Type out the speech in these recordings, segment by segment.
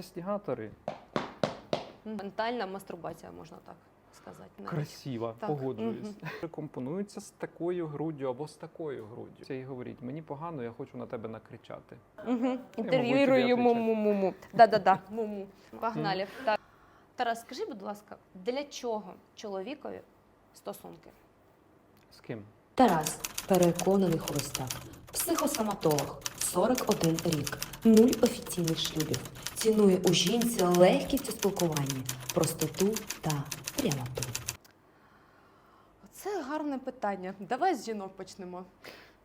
ж. Ментальна мастурбація, можна так сказати. навіть. Красиво, Так. погоджуюсь. Компонується з такою груддю або з такою груддю. Це і говорить, мені погано, я хочу на тебе накричати. Угу. тобі Інтерв'юємо отвечаю. муму. Да-да-да. Муму. Погнали. Так. Тарас, скажи, будь ласка, для чого чоловікові стосунки? З ким? Тарас переконаний холостяк, психосоматолог, 41 рік, нуль офіційних шлюбів. Цінує у жінці легкість у спілкуванні, простоту та прямоту. Це гарне питання. Давай з жінок почнемо.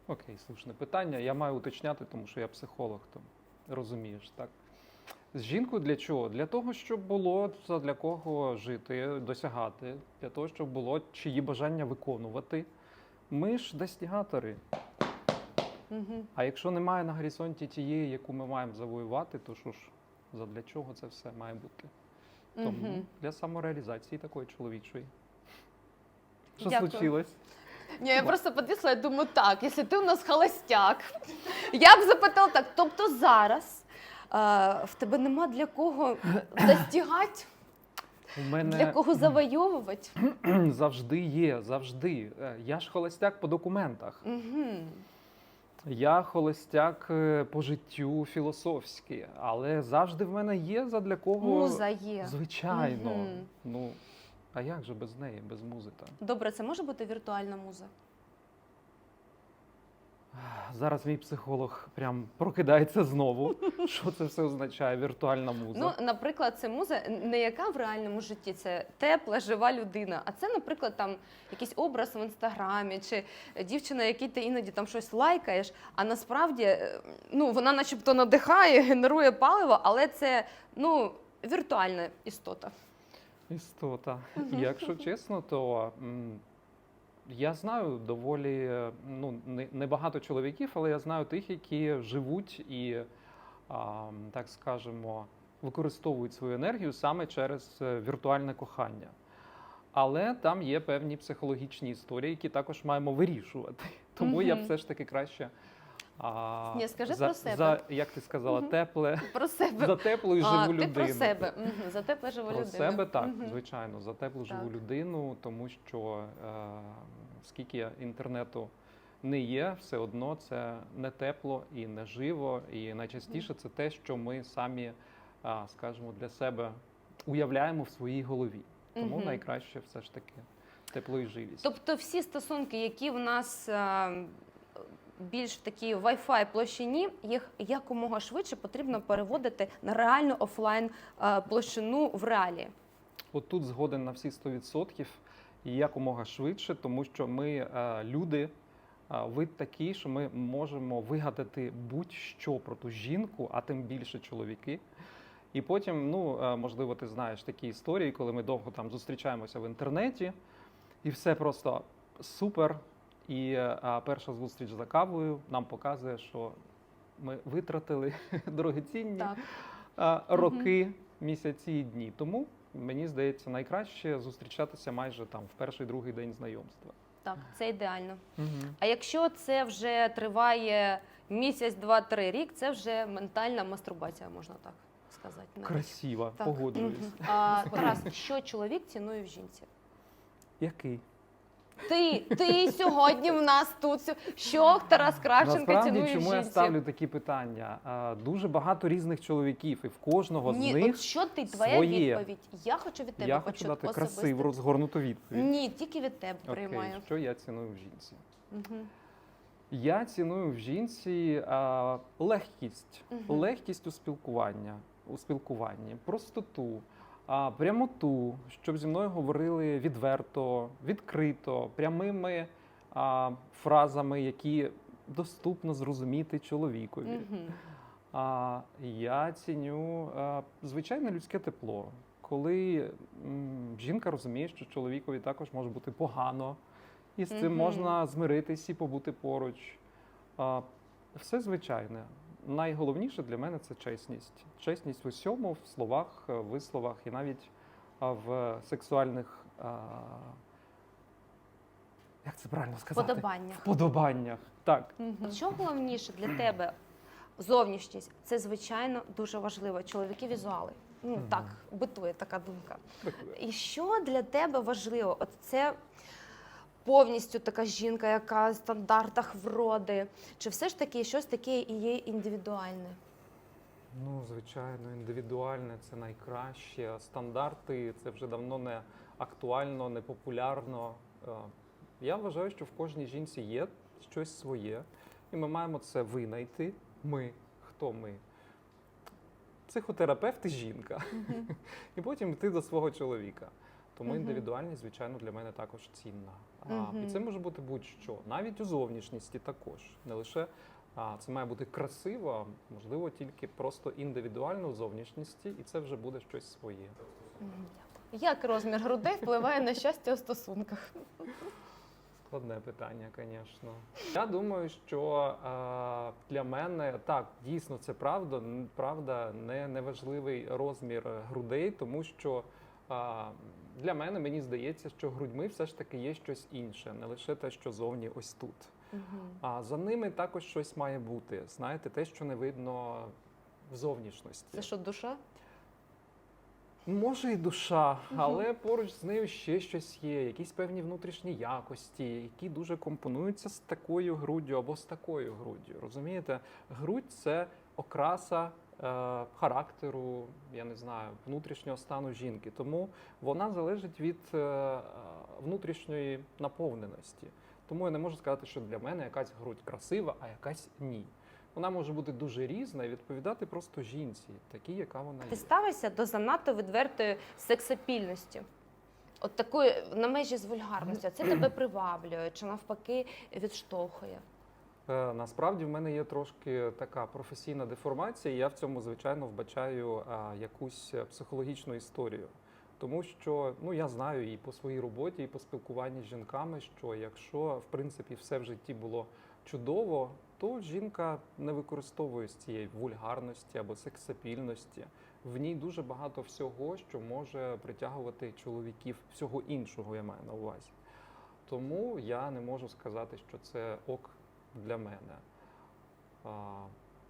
Окей, слушне питання. Я маю уточняти, тому що я психолог, то розумієш, так? З жінкою для чого? Для того, щоб було для кого жити, досягати, для того, щоб було чиї бажання виконувати. Ми ж достігатори. Угу. А якщо немає на горизонті тієї, яку ми маємо завоювати, то що ж, задля чого це все має бути? Тому Угу. для самореалізації такої чоловічої. Що Дякую. случилось? Ні, я просто підвісла, я думаю, так, якщо ти у нас холостяк, я б запитала так. Тобто зараз е, в тебе нема для кого достигати, У мене для кого завойовувати? завжди є, завжди. Е, Я ж холостяк по документах. Угу. Я холостяк е, по життю філософськи, але завжди в мене є задля кого. Муза є. Звичайно. Мгм. Ну, а як же без неї, без музи та? Добре, це може бути віртуальна муза? Зараз мій психолог прям прокидається знову. Що це все означає? Віртуальна муза. Ну, наприклад, це муза не яка в реальному житті, це тепла, жива людина. А це, наприклад, там якийсь образ в інстаграмі, чи дівчина, якій ти іноді там щось лайкаєш, а насправді е, ну, вона начебто надихає, генерує паливо, але це ну, віртуальна істота. Істота. Якщо чесно, то я знаю доволі ну, не- небагато чоловіків, але я знаю тих, які живуть і, а, так скажемо, використовують свою енергію саме через е, віртуальне кохання. Але там є певні психологічні історії, які також маємо вирішувати. Тому я б Мгм. все ж таки краще. А, Ні, скажи за, про себе. За, як ти сказала, Мгм. тепле, Про себе. за теплу і живу а, людину. Ти про себе. Угу. За тепле живу Про людину. себе так, Мгм. звичайно, за теплу живу людину, тому що е, скільки інтернету не є, все одно це не тепло і не живо. І найчастіше це те, що ми самі, а, скажімо, для себе уявляємо в своїй голові. Тому Мгм. найкраще все ж таки тепло і живість. Тобто всі стосунки, які в нас е, більш в такій Wi-Fi площині, їх якомога швидше потрібно переводити на реальну офлайн е, площину в реалі. От тут згоден на всі 100% і якомога швидше, тому що ми е, люди. е, Вид такий, що ми можемо вигадати будь-що про ту жінку, а тим більше чоловіки. І потім, ну можливо, ти знаєш такі історії, коли ми довго там зустрічаємося в інтернеті, і все просто супер. І е, а перша зустріч за кавою нам показує, що ми витратили дорогоцінні Так. роки, місяці і дні. Тому мені здається, найкраще зустрічатися майже там в перший другий день знайомства. Так, це ідеально. А якщо це вже триває місяць, два, три рік, це вже ментальна мастурбація, можна так сказати. навіть. Красиво, погоджуюсь. Мгм. А, Тарас, що чоловік цінує в жінці? Який? Ти, ти сьогодні в нас тут. сьо- Що Тарас Кравченко Насправді, цінує в чому жінці? я ставлю такі питання? А, Дуже багато різних чоловіків, і в кожного Ні, з них от що ти твоя своє. відповідь? Я хочу від тебе я хочу почути дати особисто. красиву розгорнуту відповідь. Ні, тільки від тебе Окей, приймаю. що я ціную в жінці? Угу. Я ціную в жінці а, легкість, Мгм. легкість у спілкування, у спілкуванні, простоту, а, прямоту, щоб зі мною говорили відверто, відкрито, прямими а, фразами, які доступно зрозуміти чоловікові. Угу. А я ціню а, звичайне людське тепло, коли м, жінка розуміє, що чоловікові також може бути погано, і з цим можна змиритись і побути поруч. А, все звичайне. Найголовніше для мене це чесність. Чесність в усьому, в словах, е, висловах і навіть в сексуальних. А, як це правильно сказати? Подобання. Вподобаннях. Так. От Що головніше для тебе зовнішність це звичайно дуже важливо. Чоловіки візуали. Ну Мгм. так, битує така думка. І що для тебе важливо? От це повністю така жінка, яка в стандартах вроди, чи все ж таки щось таке і є індивідуальне? Ну, звичайно, індивідуальне це найкраще. Стандарти це вже давно не актуально, не популярно. Е, Я вважаю, що в кожній жінці є щось своє, і ми маємо це винайти. Ми, хто ми? Психотерапевт і жінка. І потім йти до свого чоловіка. Тому індивідуальність, звичайно, для мене також цінна. Мгм. І це може бути будь-що, навіть у зовнішності також. Не лише а, це має бути красиво, можливо, тільки просто індивідуально у зовнішності, і це вже буде щось своє. Мгм. Як розмір грудей впливає на щастя у стосунках? Складне питання, звісно. Я думаю, що а, для мене так дійсно це правда. Правда, не неважливий розмір грудей, тому що а, для мене мені здається, що грудьми все ж таки є щось інше, не лише те, що зовні ось тут. Мгм. А за ними також щось має бути. Знаєте, те, що не видно в зовнішності. Це що, душа? Може і душа, але поруч з нею ще щось є, якісь певні внутрішні якості, які дуже компонуються з такою груддю або з такою груддю. Розумієте, грудь це окраса характеру, я не знаю, внутрішнього стану жінки. Тому вона залежить від е, е, внутрішньої наповненості. Тому я не можу сказати, що для мене якась грудь красива, а якась ні. Вона може бути дуже різна і відповідати просто жінці, такій, яка вона Ти є. ставишся до занадто відвертої сексапільності. От такої на межі з вульгарністю. Це тебе приваблює чи навпаки відштовхує. Е, Насправді в мене є трошки така професійна деформація. Я в цьому звичайно вбачаю якусь е, психологічну історію. Тому що ну я знаю і по своїй роботі, і по спілкуванні з жінками, що якщо в принципі все в житті було чудово, то жінка не використовує з цієї вульгарності або сексапільності. В ній дуже багато всього, що може притягувати чоловіків, всього іншого я маю на увазі. Тому я не можу сказати, що це ок для мене. А,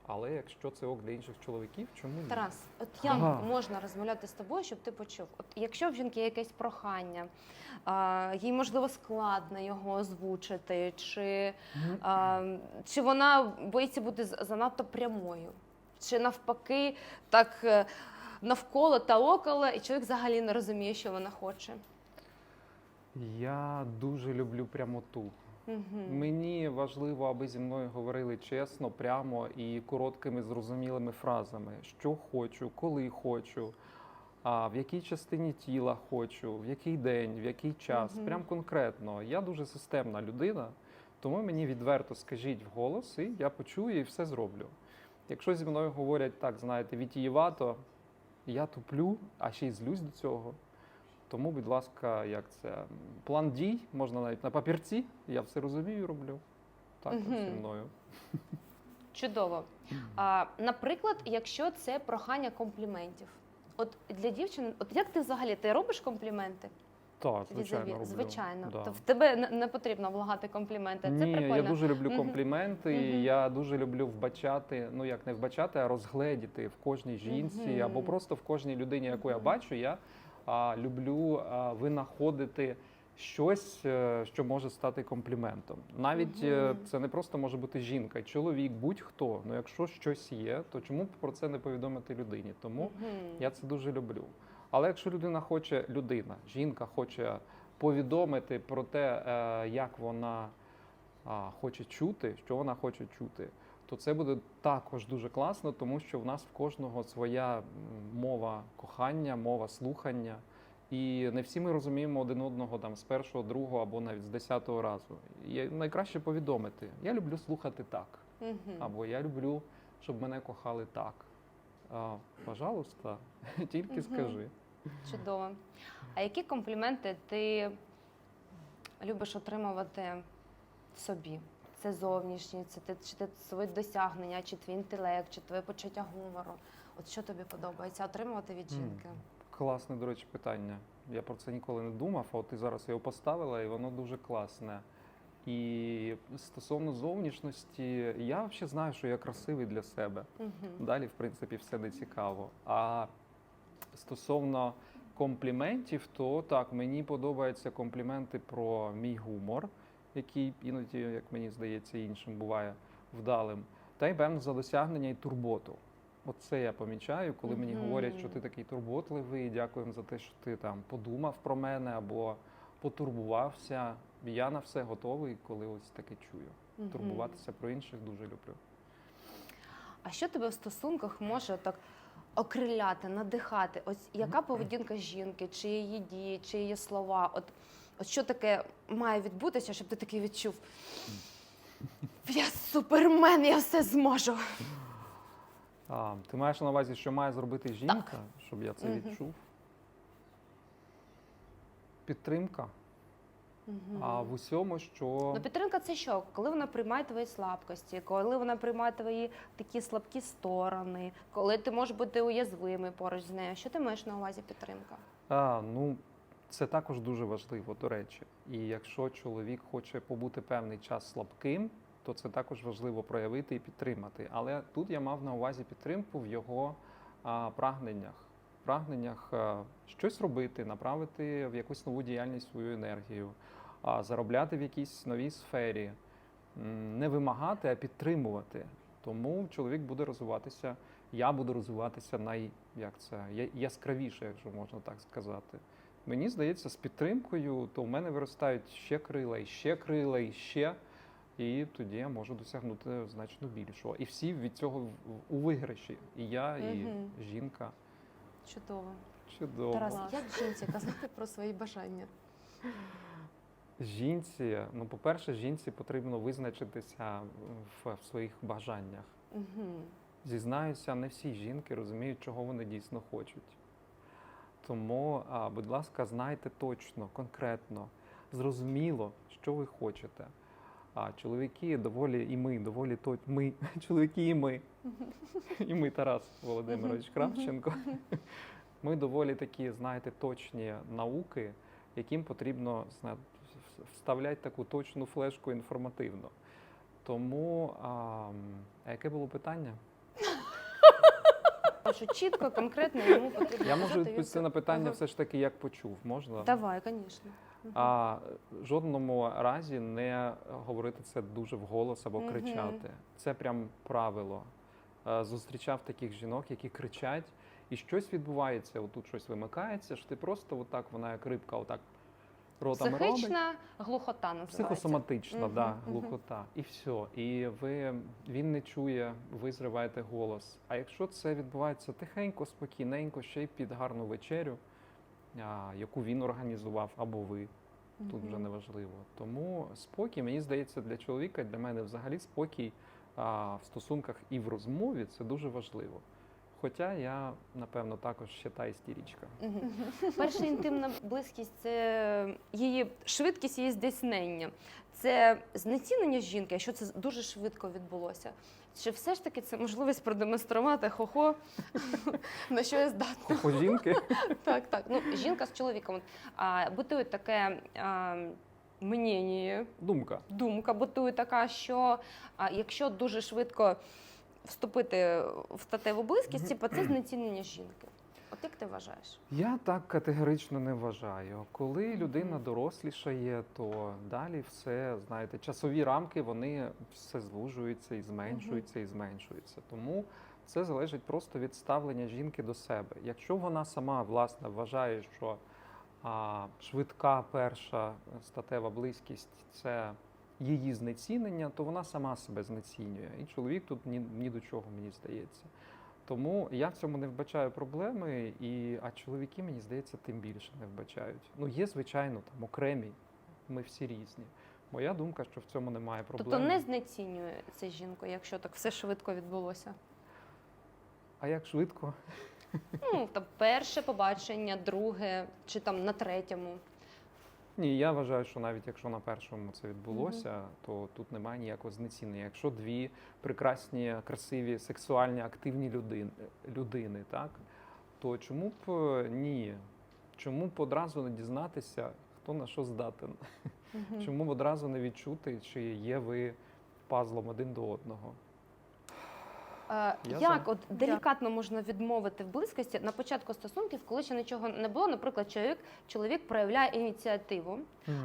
але якщо це ок для інших чоловіків, чому ні? Тарас, от як Ага. можна розмовляти з тобою, щоб ти почув? От якщо в жінки є якесь прохання, а, їй можливо складно його озвучити, чи, а, чи вона боїться бути занадто прямою, чи навпаки, так е, навколо та около, і чоловік взагалі не розуміє, що вона хоче. Я дуже люблю прямоту. Мгм. Мені важливо, аби зі мною говорили чесно, прямо і короткими зрозумілими фразами, що хочу, коли хочу, а в якій частині тіла хочу, в який день, в який час. Мгм. Прям конкретно. Я дуже системна людина, тому мені відверто скажіть вголос, і я почую і все зроблю. Якщо зі мною говорять так, знаєте, вітієвато, я туплю, а ще й злюсь до цього. Тому, будь ласка, як це план дій, можна навіть на папірці, я все розумію роблю. Так, зі мною. Чудово. А, наприклад, якщо це прохання компліментів. От для дівчин, от як ти взагалі ти робиш компліменти? Так, звичайно, Візаві? роблю. Звичайно. Да. То в тебе не, потрібно влагати компліменти. Це Ні, прикольно. я дуже люблю компліменти. і Я дуже люблю вбачати, ну як не вбачати, а розгледіти в кожній жінці Мгм. або просто в кожній людині, яку я бачу. Я а, люблю винаходити щось, е, що може стати компліментом. Навіть Мгм. це не просто може бути жінка, чоловік, будь-хто. Ну якщо щось є, то чому б про це не повідомити людині? Тому Мгм. я це дуже люблю. Але якщо людина хоче, людина, жінка хоче повідомити про те, е, як вона хоче чути, що вона хоче чути, то це буде також дуже класно, тому що в нас в кожного своя мова кохання, мова слухання. І не всі ми розуміємо один одного там з першого, другого або навіть з десятого разу. І найкраще повідомити. Я люблю слухати так. Або я люблю, щоб мене кохали так. А, пожалуйста, тільки скажи. Чудово. А які компліменти ти любиш отримувати собі? Це зовнішність, це ти, чи ти свої досягнення, чи твій інтелект, чи твоє почуття гумору. От що тобі подобається отримувати від жінки? Класне, до речі, питання. Я про це ніколи не думав, а от ти зараз його поставила, і воно дуже класне. І стосовно зовнішності, я взагалі знаю, що я красивий для себе. Мгм. Далі, в принципі, все не цікаво. А стосовно компліментів, то так, мені подобаються компліменти про мій гумор, який іноді, як мені здається, іншим буває вдалим. Та й певно за досягнення і турботу. Оце я помічаю, коли мені Мгм. говорять, що ти такий турботливий, дякуємо за те, що ти там подумав про мене або потурбувався. Я на все готовий, коли ось таке чую. Мгм. Турбуватися про інших дуже люблю. А що тебе в стосунках може так окриляти, надихати? Ось яка поведінка жінки, чи її дії, чи її слова? От, от що таке має відбутися, щоб ти такий відчув? Я супермен, я все зможу. А, ти маєш на увазі, що має зробити жінка, щоб я це Мгм. відчув? Підтримка. А в усьому, що Ну, підтримка це що? Коли вона приймає твої слабкості, коли вона приймає твої такі слабкі сторони, коли ти можеш бути уязвимий поруч з нею. Що ти маєш на увазі підтримка? а, ну, це також дуже важливо, до речі. І якщо чоловік хоче побути певний час слабким, то це також важливо проявити і підтримати. Але тут я мав на увазі підтримку в його а, прагненнях. Прагненнях а, щось робити, направити в якусь нову діяльність свою енергію, а, заробляти в якійсь новій сфері, не вимагати, а підтримувати. Тому чоловік буде розвиватися, я буду розвиватися най як це яскравіше, якщо можна так сказати. Мені здається, з підтримкою, то в мене виростають ще крила, і ще крила, і ще. І тоді я можу досягнути значно більшого. І всі від цього в- у виграші. І я, і Мгм. жінка. Чудово. Чудово. Тарас, як жінці казати про свої бажання? Жінці, ну, по-перше, жінці потрібно визначитися в, в своїх бажаннях. Угу. Зізнаюся, не всі жінки розуміють, чого вони дійсно хочуть. Тому, будь ласка, знайте точно, конкретно, зрозуміло, що ви хочете. А чоловіки доволі і ми, доволі то ми, чоловіки і ми, і ми, Тарас Володимирович Кравченко. Ми доволі такі, знаєте, точні науки, яким потрібно вставляти таку точну флешку інформативно. Тому, а яке було питання? Що чітко, конкретно йому потрібно. Я можу казати, відповісти на питання Ага. все ж таки, як почув. Можна? Давай, звісно. А в жодному разі не говорити це дуже вголос або Мгм. кричати. Це прям правило. Е, Зустрічав таких жінок, які кричать, і щось відбувається. Отут щось вимикається, що ти просто отак, вона як рибка, отак ротом робить. Психічна глухота називається. Психосоматична, Мгм, да, глухота. І все. І ви, він не чує, ви зриваєте голос. А якщо це відбувається тихенько, спокійненько, ще й під гарну вечерю, а, яку він організував, або ви, тут вже Мгм. не важливо. Тому спокій, мені здається, для чоловіка, для мене взагалі спокій а, в стосунках і в розмові це дуже важливо. Хоча я, напевно, також ще та істерічка. Мгм. Перша інтимна близькість це її швидкість її здійснення. Це знецінення жінки, якщо це дуже швидко відбулося. Чи все ж таки це можливість продемонструвати хо-хо, на що я здатна? По жінки Так, так. Ну, жінка з чоловіком. От, А, бутує таке а, мнення, думка. думка бутує така, що а, якщо дуже швидко вступити в статеву близькість, типу, це знецінення жінки. От як ти вважаєш? Я так категорично не вважаю. Коли людина дорослішає, то далі все, знаєте, часові рамки вони все звужуються і зменшуються, і зменшуються. Тому це залежить просто від ставлення жінки до себе. Якщо вона сама власне вважає, що а, швидка перша статева близькість це її знецінення, то вона сама себе знецінює. І чоловік тут ні, ні до чого, мені здається. Тому я в цьому не вбачаю проблеми, і, а чоловіки, мені здається, тим більше не вбачають. Ну, є, звичайно, там окремі, ми всі різні. Моя думка, що в цьому немає проблем. Тобто не знецінює це жінку, якщо так все швидко відбулося. А як швидко? Ну, там перше побачення, друге, чи там на третьому. Ні, я вважаю, що навіть якщо на першому це відбулося, то тут немає ніякого знецінення. Якщо дві прекрасні, красиві, сексуальні, активні людини, людини так, то чому б е, ні? Чому б одразу не дізнатися, хто на що здатен? Мгм. Чому б одразу не відчути, чи є ви пазлом один до одного? Е, Я Як за. от делікатно можна відмовити в близькості на початку стосунків, коли ще нічого не було? Наприклад, чоловік, чоловік проявляє ініціативу,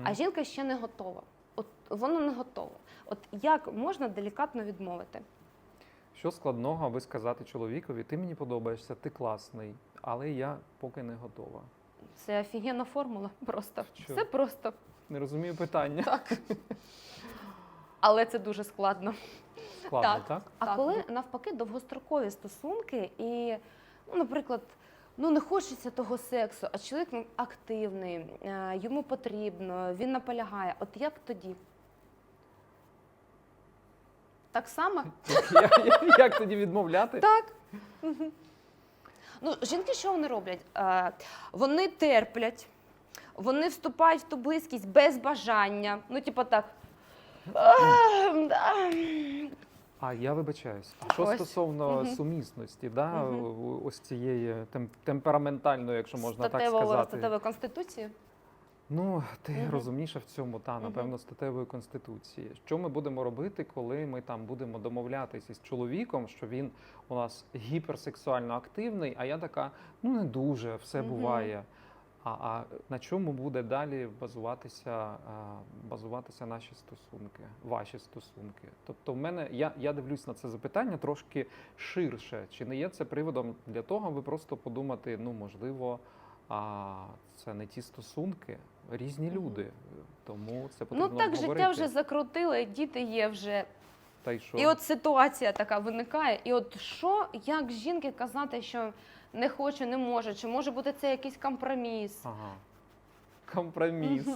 а жінка ще не готова. От воно не готово. От як можна делікатно відмовити? Що складного, аби сказати чоловікові, ти мені подобаєшся, ти класний, але я поки не готова. Це офігенна формула. Просто Що? все просто, Не розумію питання. так. Але це дуже складно. Складно, так. так? А Так. коли навпаки довгострокові стосунки, і, ну, наприклад, ну не хочеться того сексу, а чоловік ну, активний, е, йому потрібно, він наполягає. От як тоді? Так само? Як, як- як тоді відмовляти? Так. Ну, жінки що вони роблять? Е, вони терплять, вони вступають в ту близькість без бажання. Ну, типу так. «А, да». А я вибачаюсь. А що Ось. стосовно Мгм. сумісності, да, ось цієї тем- темпераментальної, якщо можна так Статевого- сказати. Статевої конституції. Ну, ти Мгм. розумніша в цьому, та Мгм. напевно, статевої конституції. Що ми будемо робити, коли ми там будемо домовлятися з чоловіком, що він у нас гіперсексуально активний, а я така, ну не дуже, все Мгм. буває. А, а на чому буде далі базуватися, базуватися наші стосунки, ваші стосунки? Тобто, в мене я, я дивлюсь на це запитання трошки ширше. Чи не є це приводом для того, аби просто подумати, ну можливо, а це не ті стосунки, різні люди. Тому це потрібно Ну так обговорити. життя вже закрутило, і діти є вже. Та й що? І от ситуація така виникає. І от що, як жінки казати, що не хочу, не можу, чи може бути це якийсь компроміс? Ага. Компроміс.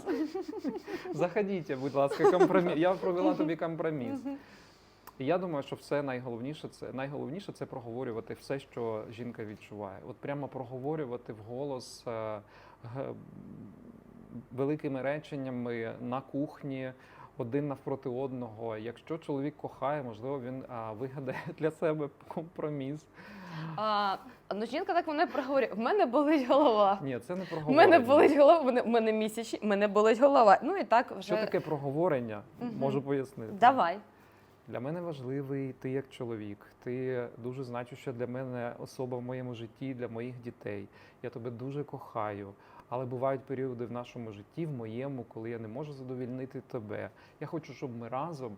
Заходіть, будь ласка, компроміс. Я провела тобі компроміс. Я думаю, що все найголовніше це найголовніше це проговорювати все, що жінка відчуває. От прямо проговорювати вголос е, г- великими реченнями на кухні. Один навпроти одного. Якщо чоловік кохає, можливо, він а, вигадає для себе компроміс. А, ну жінка так мене проговорює. В мене болить голова. Ні, це не В проговорення. мене болить голова, в мене, в мене місячі, в мене болить голова. Ну і так вже Що таке проговорення? Мгм. Можу пояснити. давай. Для мене важливий ти як чоловік. Ти дуже значуща для мене особа в моєму житті, для моїх дітей. Я тебе дуже кохаю. Але бувають періоди в нашому житті, в моєму, коли я не можу задовільнити тебе. Я хочу, щоб ми разом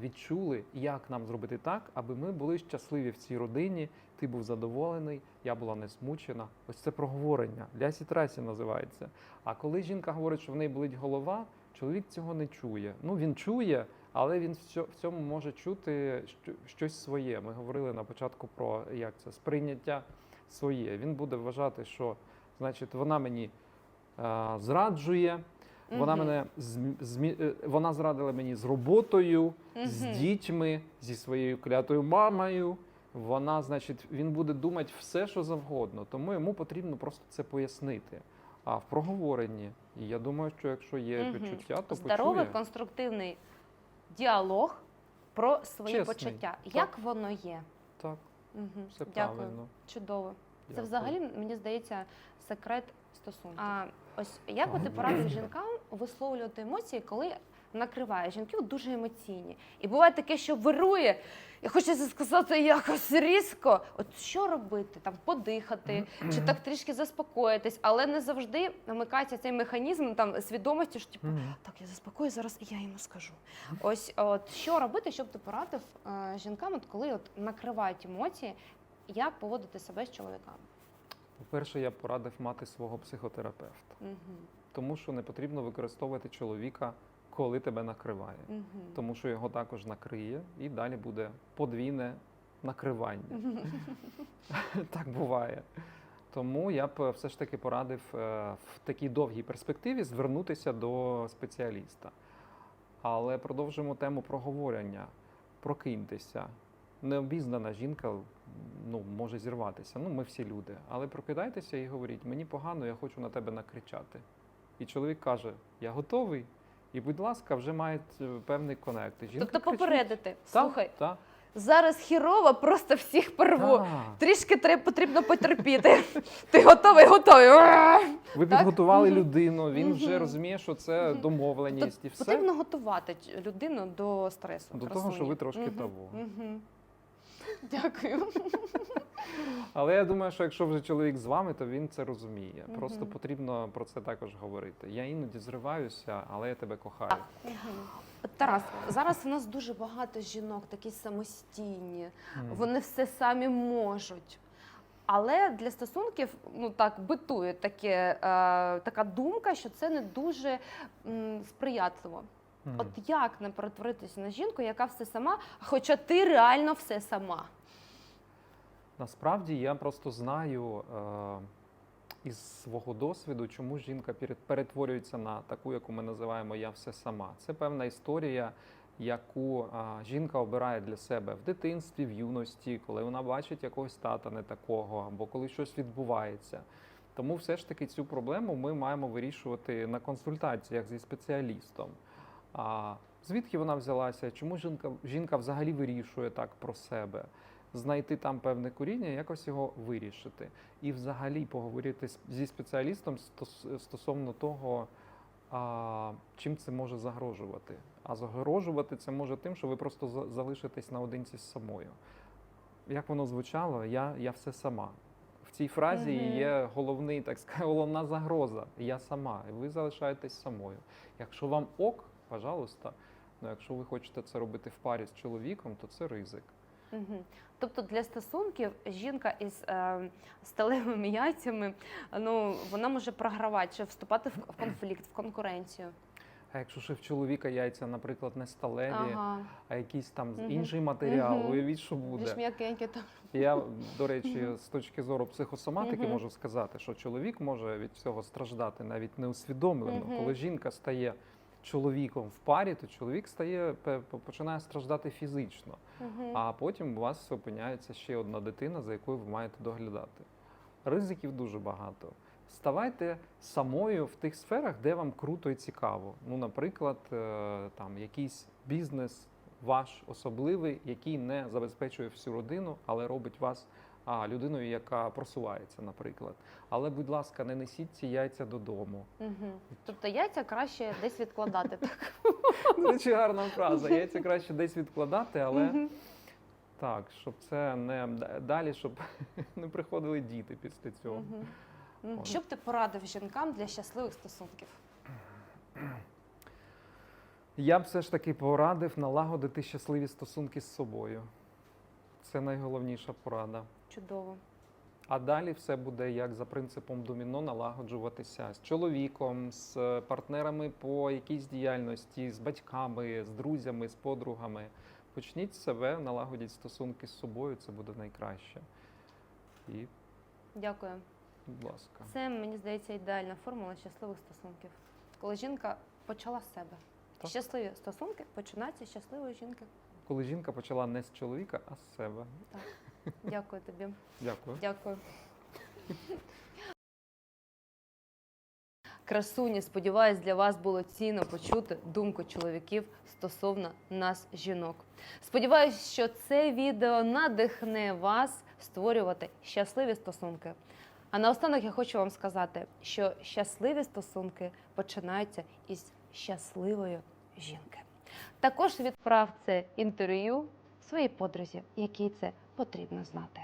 відчули, як нам зробити так, аби ми були щасливі в цій родині. Ти був задоволений, я була не змучена. Ось це проговорення. Лясі трасі називається. А коли жінка говорить, що в неї болить голова, чоловік цього не чує. Ну він чує, але він в цьому може чути щось своє. Ми говорили на початку про як це сприйняття своє. Він буде вважати, що значить вона мені е, зраджує, вона мене зм- змі- е, вона зрадила мені з роботою, з дітьми, зі своєю клятою мамою. Вона, значить, він буде думати все, що завгодно. Тому йому потрібно просто це пояснити. А в проговоренні, і я думаю, що якщо є Мгм. відчуття, то Здоровий почує. конструктивний діалог про свої Чесний, почуття. так. Як воно є? Так, Угу. все Дякую. правильно. Чудово. Це взагалі, мені здається, секрет стосунків. А ось як ти порадив жінкам висловлювати емоції, коли накриває жінки от дуже емоційні. І буває таке, що вирує, і хочеться сказати якось різко. От що робити? Там подихати, чи так трішки заспокоїтись, але не завжди вмикається цей механізм там свідомості, що типу, так, я заспокою, зараз і я йому скажу. Ось от що робити, щоб ти порадив е, жінкам, от коли от накривають емоції, як поводити себе з чоловіками? По-перше, я б порадив мати свого психотерапевта, Угу. тому що не потрібно використовувати чоловіка, коли тебе накриває. Угу. Тому що його також накриє, і далі буде подвійне накривання. так буває. Тому я б все ж таки порадив е, в такій довгій перспективі звернутися до спеціаліста. Але продовжимо тему проговорення. Прокиньтеся. Необізнана жінка ну, може зірватися. Ну, ми всі люди. Але прокидайтеся і говоріть, мені погано, я хочу на тебе накричати. І чоловік каже: Я готовий. І, будь ласка, вже мають е, певний конект. Жінка Тобто кричить. попередити. Так, Слухай, так. зараз хірово, просто всіх порву. Так. Трішки треба потрібно потерпіти. Ти готовий, готовий. Ви Так? підготували людину, він вже розуміє, що це домовленість і все. Потрібно готувати людину до стресу. До того, що ви трошки Мгм, того. Дякую. Але я думаю, що якщо вже чоловік з вами, то він це розуміє. Просто потрібно про це також говорити. Я іноді зриваюся, але я тебе кохаю. Тарас, зараз у нас дуже багато жінок, такі самостійні, вони все самі можуть. Але для стосунків ну так битує таке, е, така думка, що це не дуже м, сприятливо. Мгм. От як не перетворитися на жінку, яка все сама, хоча ти реально все сама. Насправді я просто знаю е, із свого досвіду, чому жінка перетворюється на таку, яку ми називаємо я все сама. Це певна історія, яку а, жінка обирає для себе в дитинстві, в юності, коли вона бачить якогось тата не такого, або коли щось відбувається. Тому все ж таки цю проблему ми маємо вирішувати на консультаціях зі спеціалістом. А звідки вона взялася? Чому жінка, жінка взагалі вирішує так про себе? Знайти там певне коріння, якось його вирішити. І взагалі поговорити зі спеціалістом стосовно того, а, чим це може загрожувати. А загрожувати це може тим, що ви просто залишитесь наодинці з самою. Як воно звучало, я, я все сама. В цій фразі Мгм. є головний, так сказати, головна загроза. Я сама. І ви залишаєтесь самою. Якщо вам ок, пожалуйста. Ну, якщо ви хочете це робити в парі з чоловіком, то це ризик. Мгм. Тобто для стосунків жінка із е, сталевими яйцями, ну вона може програвати, чи вступати в конфлікт, в конкуренцію. А якщо ще в чоловіка яйця, наприклад, не сталеві, Ага. а якийсь там Мгм. інший матеріал, Мгм. уявіть, що Більш буде. м'якеньке там. Я, до речі, з точки зору психосоматики Мгм. можу сказати, що чоловік може від цього страждати навіть неусвідомлено. Мгм. Коли жінка стає чоловіком в парі, то чоловік стає починає страждати фізично. Мгм. А потім у вас опиняється ще одна дитина, за якою ви маєте доглядати. Ризиків дуже багато. Ставайте самою в тих сферах, де вам круто і цікаво. Ну, наприклад, е, там якийсь бізнес ваш особливий, який не забезпечує всю родину, але робить вас а, людиною, яка просувається, наприклад. Але, будь ласка, не несіть ці яйця додому. Мгм. Тобто яйця краще десь відкладати. Так. Речі, гарна фраза. Яйця краще десь відкладати, але. Так, щоб це не далі, щоб не приходили діти після цього. Що б ти порадив жінкам для щасливих стосунків? Я б все ж таки порадив налагодити щасливі стосунки з собою. Це найголовніша порада. Чудово. А далі все буде як за принципом доміно налагоджуватися з чоловіком, з е, партнерами по якійсь діяльності, з батьками, з друзями, з подругами. Почніть себе, налагодіть стосунки з собою, це буде найкраще. І, Дякую. будь ласка. Це мені здається ідеальна формула щасливих стосунків. Коли жінка почала з себе. Так. Щасливі стосунки починаються з щасливої жінки. Коли жінка почала не з чоловіка, а з себе. Дякую тобі. Дякую. Дякую. Красуні, сподіваюсь, для вас було цінно почути думку чоловіків стосовно нас, жінок. Сподіваюсь, що це відео надихне вас створювати щасливі стосунки. А наостанок я хочу вам сказати, що щасливі стосунки починаються із щасливої жінки. Також відправ це інтерв'ю своїй подрузі, якій це потрібно знати.